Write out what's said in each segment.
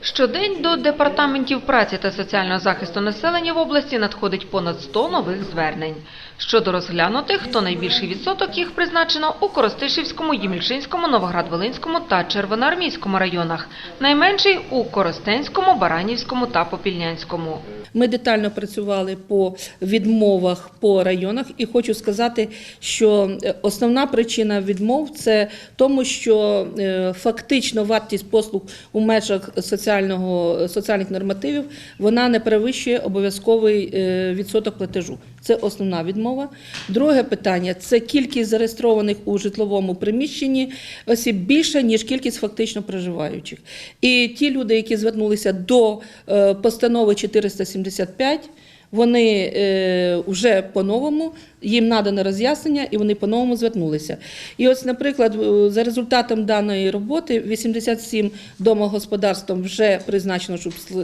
Щодень до департаментів праці та соціального захисту населення в області надходить понад 100 нових звернень. Щодо розглянутих, то найбільший відсоток їх призначено у Коростишівському, Ємільчинському, Новоград-Волинському та Червоноармійському районах, найменший у Коростенському, Баранівському та Попільнянському. Ми детально працювали по відмовах по районах, і хочу сказати, що е, основна причина відмов це тому, що е, фактично вартість послуг у межах соціального соціальних нормативів вона не перевищує обов'язковий е, відсоток платежу. Це основна відмова. Друге питання це кількість зареєстрованих у житловому приміщенні осіб більша, ніж кількість фактично проживаючих. І ті люди, які звернулися до е, постанови 475, вони е, вже по-новому, їм надано роз'яснення, і вони по-новому звернулися. І ось, наприклад, е, за результатом даної роботи 87 домогосподарствам вже призначено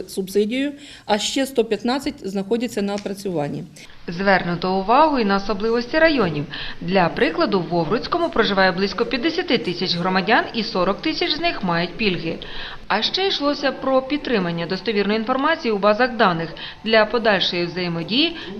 субсидію, а ще 115 знаходяться на опрацюванні. Звернуто увагу і на особливості районів. Для прикладу, в Вовруцькому проживає близько 50 тисяч громадян і 40 тисяч з них мають пільги. А ще йшлося про підтримання достовірної інформації у базах даних для подальшої взаємодії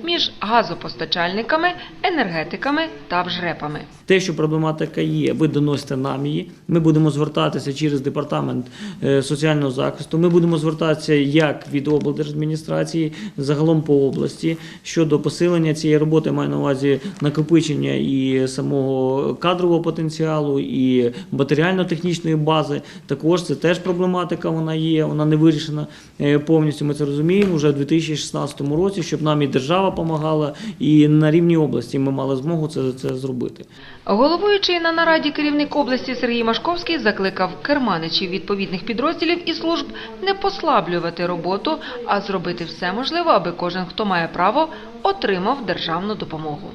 між газопостачальниками, енергетиками та вжрепами. Те, що проблематика є, ви доносите нам її. Ми будемо звертатися через департамент е, соціального захисту. Ми будемо звертатися як від облдержадміністрації, загалом по області щодо посилення цієї роботи. Маю на увазі накопичення і самого кадрового потенціалу, і матеріально-технічної бази. Також це теж проблематика. Вона є, вона не вирішена е, повністю. Ми це розуміємо вже в 2016 році, щоб нам і держава допомагала, і на рівні області ми мали змогу це, це зробити. Головуючий на нараді керівник області Сергій Машковський закликав керманичів відповідних підрозділів і служб не послаблювати роботу, а зробити все можливе, аби кожен, хто має право, отримав державну допомогу.